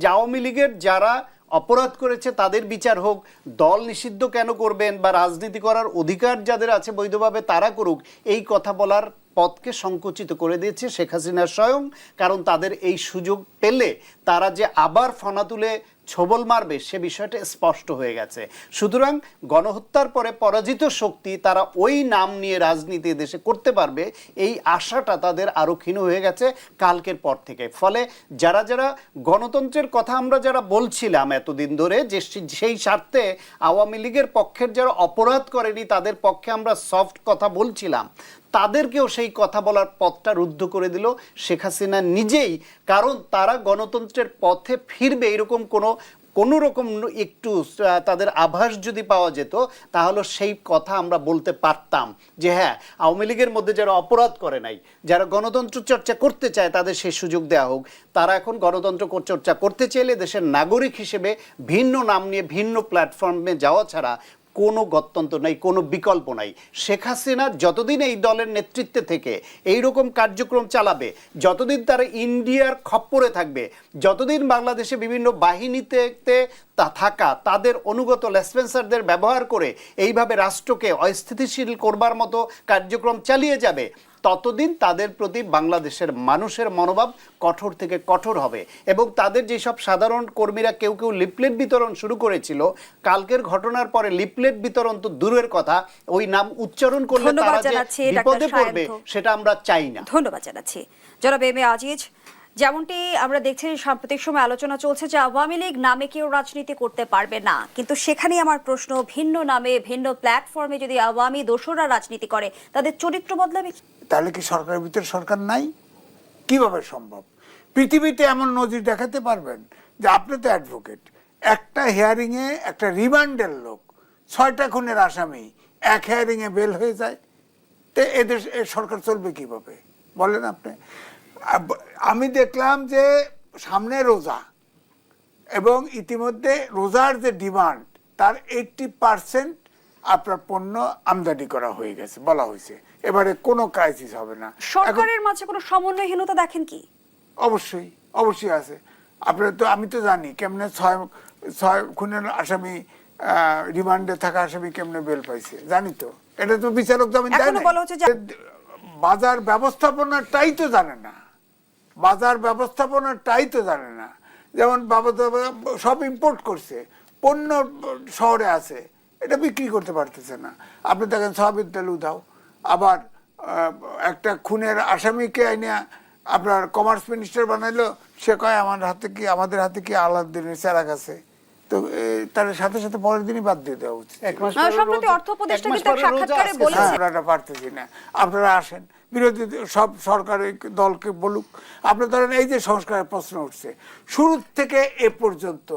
যে আওয়ামী লীগের যারা অপরাধ করেছে, তাদের বিচার হোক, দল নিষিদ্ধ কেন করবেন বা রাজনীতি করার অধিকার যাদের আছে বৈধভাবে তারা করুক, এই কথা বলার পথকে সংকুচিত করে দিয়েছে শেখ হাসিনা স্বয়ং। কারণ তাদের এই সুযোগ পেলে তারা যে আবার ফনা তুলে ছবল মারবে, সে বিষয়টা স্পষ্ট হয়ে গেছে। সুতরাং গণহত্যার পরে পরাজিত শক্তি তারা ওই নাম নিয়ে রাজনীতি দেশে করতে পারবে, এই আশাটা তাদের আরও ক্ষীণ হয়ে গেছে কালকের পর থেকে। ফলে যারা যারা গণতন্ত্রের কথা আমরা যারা বলছিলাম এতদিন ধরে, যে সেই স্বার্থে আওয়ামী লীগের পক্ষের যারা অপরাধ করেনি, তাদের পক্ষে আমরা সফট কথা বলছিলাম, তাদেরকেও সেই কথা বলার পথটা রুদ্ধ করে দিল শেখ হাসিনা নিজেই। কারণ তারা গণতন্ত্রের পথে ফিরবে, এরকম কোনো কোনো রকম একটু তাদের আভাস যদি পাওয়া যেত, তাহলে সেই কথা আমরা বলতে পারতাম। যে হ্যাঁ আওয়ামী লীগের মধ্যে যারা অপরাধ করে নাই, যারা গণতন্ত্র চর্চা করতে চায়, তাদের সেই সুযোগ দেওয়া হোক। তারা এখন গণতন্ত্র চর্চা করতে চাইলে দেশের নাগরিক হিসেবে ভিন্ন নাম নিয়ে, ভিন্ন প্ল্যাটফর্মে যাওয়া ছাড়া কোনো গত্যন্তর নাই, কোনো বিকল্প নাই। শেখ হাসিনা যতদিন এই দলের নেতৃত্বে থেকে এই রকম কার্যক্রম চালাবে, যতদিন তারা ইন্ডিয়ার খপ্পরে থাকবে, যতদিন বাংলাদেশে বিভিন্ন বাহিনীতে তা থাকা, তাদের অনুগত লেসপেন্সারদের ব্যবহার করে এইভাবে রাষ্ট্রকে অস্থিতিশীল করবার মতো কার্যক্রম চালিয়ে যাবে ততদিন তাদের প্রতি বাংলাদেশের মানুষের মনোভাব কঠোর থেকে কঠোর হবে। এবং তাদের যেসব সাধারণ কর্মীরা কেউ কেউ লিপলেট বিতরণ শুরু করেছিল কালকের ঘটনার পরে লিপলেট বিতরণ তো দূরের কথা ওই নাম উচ্চারণ করলে তারা যে বিপদে পড়বে সেটা আমরা চাই না। ধন্যবাদ জানাচ্ছি। জনাব এম এ আজিজ যেমনটি আমরা দেখছি সাম্প্রতিক সময় আলোচনা চলছে যে আওয়ামী লীগ নামে কেউ রাজনীতি করতে পারবে না। কিন্তু সেখানেই আমার প্রশ্ন ভিন্ন নামে ভিন্ন প্ল্যাটফর্মে যদি আওয়ামী দোসররা রাজনীতি করে তাদের চরিত্র বদলাবে? তাহলে কি সরকারের ভিতরে সরকার নাই? কীভাবে সম্ভব? পৃথিবীতে এমন নজির দেখাতে পারবেন যে আপনি তো অ্যাডভোকেট একটা হিয়ারিং এ একটা রিমান্ডের লোক, ছয়টা খুনের আসামি, এক হিয়ারিং এ বেল হয়ে যায়। তো এদের সরকার চলবে কীভাবে? বলেন আপনি। আমি দেখলাম যে সামনে রোজা, এবং ইতিমধ্যে রোজার যে ডিমান্ড তার এইটটি পার্সেন্ট আপনার পণ্য আমদানি করা হয়ে গেছে বলা হয়েছে। এবারে কোনো ক্রাইসিস হবে না। সরকারের মাঝে কোনো সমন্বয়হীনতা দেখেন কি? অবশ্যই অবশ্যই আছে। আপনার তো আমি তো জানি কেমনে ছয় ছয় খুনের আসামি রিমান্ডে থাকা আসামি কেমনে বেল পাইছে জানি তো। এটা তো বিচারক জামিন দেয়। বলা হচ্ছে যে- বাজার ব্যবস্থাপনাটাই তো জানে না। বাজার ব্যবস্থাপনাটাই তো জানে না। যেমন বাবা সব ইম্পোর্ট করছে পণ্য শহরে আছে। এটা বিক্রি করতে পারতেছে না। আপনি দেখেন সয়াবিন তেল উধাও আবার একটা খুনের আসামিকে এনে আপনার কমার্স মিনিস্টার বানাইলো। সে কয় আমার হাতে কি আমাদের হাতে কি আলাদিনের চেরাক আছে? তো তার সাথে সাথে পরের দিনই বাদ দিয়ে দেওয়া উচিত পারতেছি না। আপনারা আসেন। বিরোধী সব সরকারি দলকে বলুক। আপনি ধরেন এই যে সংস্কারের প্রশ্ন উঠছে শুরু থেকে এ পর্যন্ত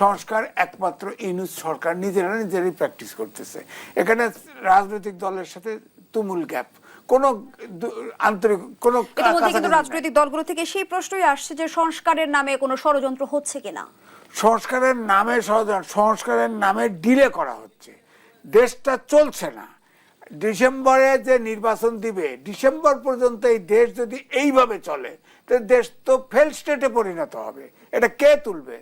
সংস্কার একমাত্র ইউনুস সরকার নিজেরা নিজেরাই প্র্যাকটিস করতেছে। এখানে রাজনৈতিক দলের সাথে তুমুল গ্যাপ কোনো আন্তরিক কোনো কিন্তু রাজনৈতিক দলগুলো থেকে সেই প্রশ্নই আসছে যে সংস্কারের নামে কোনো ষড়যন্ত্র হচ্ছে কিনা। সংস্কারের নামে ষড়যন্ত্র সংস্কারের নামে ডিলে করা হচ্ছে। দেশটা চলছে না। ডিসেম্বরে যে নির্বাচন দিবে ডিসেম্বর পর্যন্ত এই দেশ যদি এইভাবে চলে তো দেশ তো ফেল স্টেটে পরিণত হবে। এটা কে তুলবে?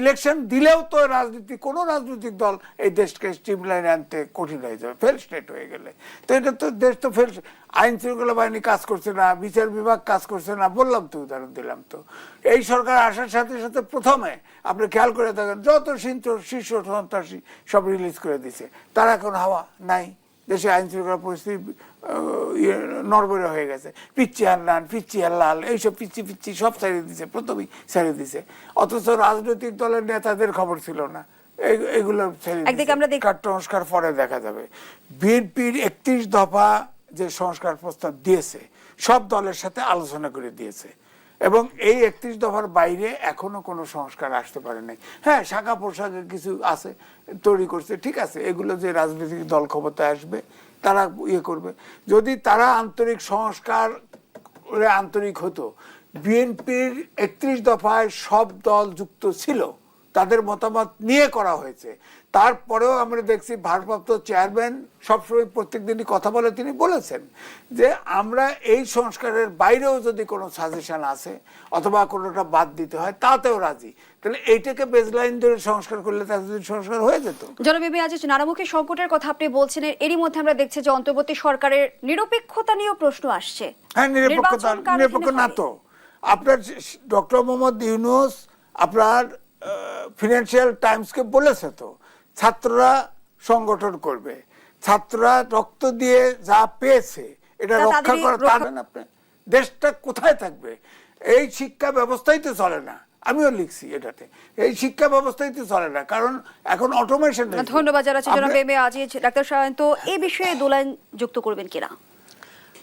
ইলেকশন দিলেও তো রাজনীতি, কোনো রাজনৈতিক দল এই দেশকে স্ট্রিম লাইনে আনতে কঠিন হয়ে যাবে ফেল স্টেট হয়ে গেলে। তো এটা তো দেশ তো ফেল আইন শৃঙ্খলা বাহিনী কাজ করছে না, বিচার বিভাগ কাজ করছে না, বললাম তো, উদাহরণ দিলাম তো। এই সরকার আসার সাথে সাথে প্রথমে আপনি খেয়াল করে থাকেন যত শীর্ষ সন্ত্রাসী সব রিলিজ করে দিছে তারা এখন হাওয়া নাই। দেশে আইন শৃঙ্খলা পরিস্থিতি ইয়ে, নড়বড়ে হয়ে গেছে। পিচ্ছি হান্নান পিচ্ছি হাল্লাল এইসব পিচ্ছি পিচ্ছি সব ছাড়িয়ে দিছে প্রথমেই ছাড়িয়ে দিছে। অথচ রাজনৈতিক দলের নেতাদের খবর ছিল না। এগুলো সংস্কার পরে দেখা যাবে। বিএনপির একত্রিশ দফা যে সংস্কার প্রস্তাব দিয়েছে সব দলের সাথে আলোচনা করে দিয়েছে। এবং এই একত্রিশ দফার বাইরে এখনও কোনো সংস্কার আসতে পারে নাই। হ্যাঁ শাখা পোশাকের কিছু আছে, তৈরি করছে, ঠিক আছে, এগুলো যে রাজনৈতিক দল ক্ষমতায় আসবে, তারা ইয়ে করবে। যদি তারা আন্তরিক সংস্কার আন্তরিক হতো, বিএনপির একত্রিশ দফায় সব দল যুক্ত ছিল তাদের মতামত নিয়ে করা হয়েছে। তারপরেও আমরা দেখছি ভারপ্রাপ্ত চেয়ারম্যান সবসময় প্রত্যেক দিনই কথা বলে তিনি বলেছেন যে আমরা এই সংস্কারের বাইরেও যদি কোনো সাজেশন আসে অথবা কোনোটা বাদ দিতে হয় তাতেও রাজি। তাহলে এইটাকে বেজলাইন ধরে সংস্কার করলে তাদের সংস্কার হয়ে যেত। জনবিবি আজিজ নানামুখী সংকটের কথা আপনি বলছেন এরই মধ্যে আমরা দেখছি যে অন্তর্বর্তী সরকারের নিরপেক্ষতা নিয়েও প্রশ্ন আসছে। হ্যাঁ নিরপেক্ষতা নিরপেক্ষ না তো। আপনার ডক্টর মোহাম্মদ ইউনুস আপনার ফিনান্সিয়াল টাইমসকে বলেছে তো? ছাত্ররা সংগঠন করবে। ছাত্ররা রক্ত দিয়ে যা পেয়েছে এটা রক্ষা করা পারবেন আপনি দেশটা কোথায় থাকবে? এই শিক্ষা ব্যবস্থাই তো চলে না। আমিও লিখছি এটাতে। এই শিক্ষা ব্যবস্থাই তো চলে না। কারণ এখন অটোমেশন ধন্যবাদ এ আজিজ ডাক্তার সায়ন্ত এই বিষয়ে দোলাইন যুক্ত করবেন কিনা?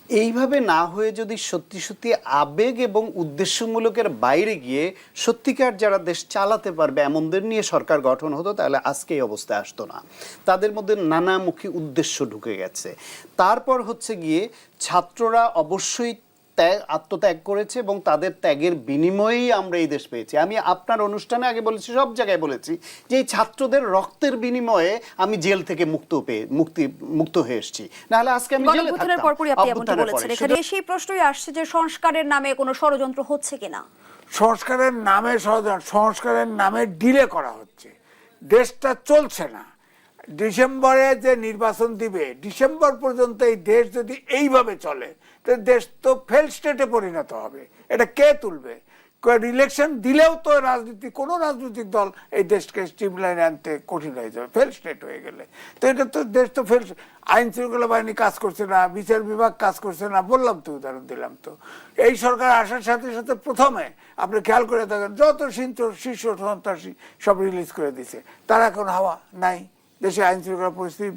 এইভাবে না হয়ে যদি সত্যি সত্যি আবেগ এবং উদ্দেশ্যমূলকের বাইরে গিয়ে সত্যিকার যারা দেশ চালাতে পারবে এমনদের নিয়ে সরকার গঠন হতো, তাহলে আজকে এই অবস্থায় আসতো না। তাদের মধ্যে নানামুখী উদ্দেশ্য ঢুকে গেছে। তারপর হচ্ছে গিয়ে ছাত্ররা অবশ্যই ত্যাগ আত্মত্যাগ করেছে এবং তাদের ত্যাগের বিনিময়েই আমরা এই দেশ পেয়েছি। আমি আপনার অনুষ্ঠানে আগে বলেছি সব জায়গায় বলেছি যে এই ছাত্রদের রক্তের বিনিময়ে আমি জেল থেকে মুক্ত পেয়ে মুক্তি মুক্ত হয়ে এসেছি। নাহলে আজকে আমি জেলে থাকতাম। পরপরই আপনি এমনটা বলেছেন। এখানে সেই প্রশ্নই আসছে যে সংস্কারের নামে কোনো ষড়যন্ত্র হচ্ছে কিনা? সংস্কারের নামে সংস্কারের নামে ডিলে করা হচ্ছে। দেশটা চলছে না। ডিসেম্বরে যে নির্বাচন দিবে, ডিসেম্বর পর্যন্ত এই দেশ যদি এইভাবে চলে, তো দেশ তো ফেল স্টেটে পরিণত হবে। এটা কে তুলবে? ইলেকশন দিলেও তো রাজনীতি, কোনো রাজনৈতিক দল এই দেশকে স্ট্রিমলাইন আনতে কঠিন হয়ে যাবে ফেল স্টেট হয়ে গেলে। তো এটা তো দেশ তো ফেল আইন শৃঙ্খলা বাহিনী কাজ করছে না, বিচার বিভাগ কাজ করছে না, বললাম তো, উদাহরণ দিলাম তো। এই সরকার আসার সাথে সাথে প্রথমে আপনি খেয়াল করে থাকেন যত শীর্ষ সন্ত্রাসী সব রিলিজ করে দিছে, তারা এখন হাওয়া নাই। দেশে আইন শৃঙ্খলা পরিস্থিতি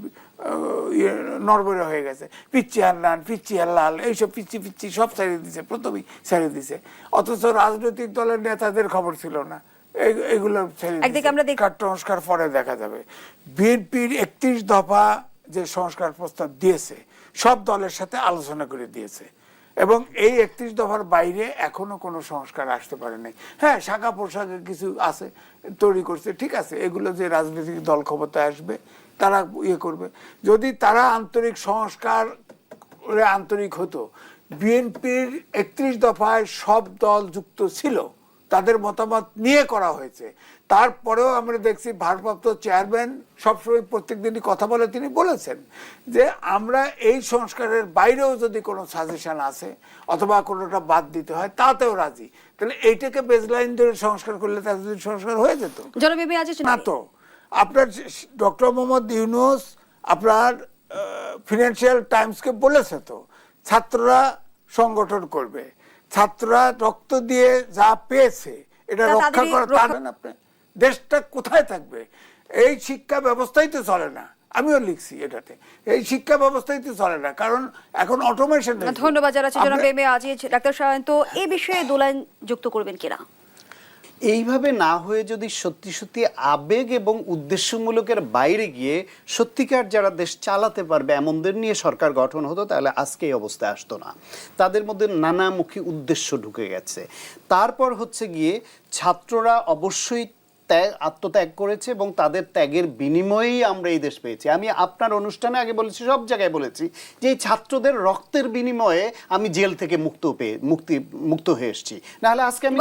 ইয়ে, নড়বড়ে হয়ে গেছে। পিচ্ছি হান্নান পিচ্ছি হাল্লাল এইসব পিচ্ছি পিচ্ছি সব ছাড়িয়ে দিছে প্রথমেই ছাড়িয়ে দিছে। অথচ রাজনৈতিক দলের নেতাদের খবর ছিল না। এগুলো সংস্কার পরে দেখা যাবে। বিএনপির একত্রিশ দফা যে সংস্কার প্রস্তাব দিয়েছে সব দলের সাথে আলোচনা করে দিয়েছে। এবং এই একত্রিশ দফার বাইরে এখনও কোনো সংস্কার আসতে পারে নাই। হ্যাঁ শাখা পোশাকের কিছু আছে, তৈরি করছে, ঠিক আছে, এগুলো যে রাজনৈতিক দল ক্ষমতায় আসবে, তারা ইয়ে করবে। যদি তারা আন্তরিক সংস্কার আন্তরিক হতো, বিএনপির একত্রিশ দফায় সব দল যুক্ত ছিল তাদের মতামত নিয়ে করা হয়েছে। তারপরেও আমরা দেখছি ভারপ্রাপ্ত চেয়ারম্যান সবসময় প্রত্যেক দিনই কথা বলে তিনি বলেছেন যে আমরা এই সংস্কারের বাইরেও যদি কোনো সাজেশন আসে অথবা কোনোটা বাদ দিতে হয় তাতেও রাজি। তাহলে এইটাকে বেজলাইন ধরে সংস্কার করলে তাদের সংস্কার হয়ে যেত না তো। আপনার ডক্টর মোহাম্মদ ইউনুস আপনার ফিনান্সিয়াল টাইমসকে বলেছে তো ছাত্ররা সংগঠন করবে। ছাত্ররা রক্ত দিয়ে যা পেয়েছে এটা রক্ষা করা পারবেন আপনি দেশটা কোথায় থাকবে? এই শিক্ষা ব্যবস্থাই তো চলে না। আমিও লিখছি এটাতে। এই শিক্ষা ব্যবস্থাই তো চলে না কারণ এখন অটোমেশন ধন্যবাদ যারা জনাব এম এ আজিজ ডাক্তার সায়ন্ত এই বিষয়ে দোলাইন যুক্ত করবেন কিনা? এইভাবে না হয়ে যদি সত্যি সত্যি আবেগ এবং উদ্দেশ্যমূলকের বাইরে গিয়ে সত্যিকার যারা দেশ চালাতে পারবে এমনদের নিয়ে সরকার গঠন হতো, তাহলে আজকে এই অবস্থায় আসতো না। তাদের মধ্যে নানামুখী উদ্দেশ্য ঢুকে গেছে। তারপর হচ্ছে গিয়ে ছাত্ররা অবশ্যই ত্যাগ, আত্মত্যাগ করেছে এবং তাদের ত্যাগের বিনিময়েই আমরা এই দেশ পেয়েছি। আমি আপনার অনুষ্ঠানে আগে বলেছি, সব জায়গায় বলেছি যে এই ছাত্রদের রক্তের বিনিময়ে আমি জেল থেকে মুক্ত পেয়ে, মুক্তি, মুক্ত হয়ে এসেছি। নাহলে আজকে আমি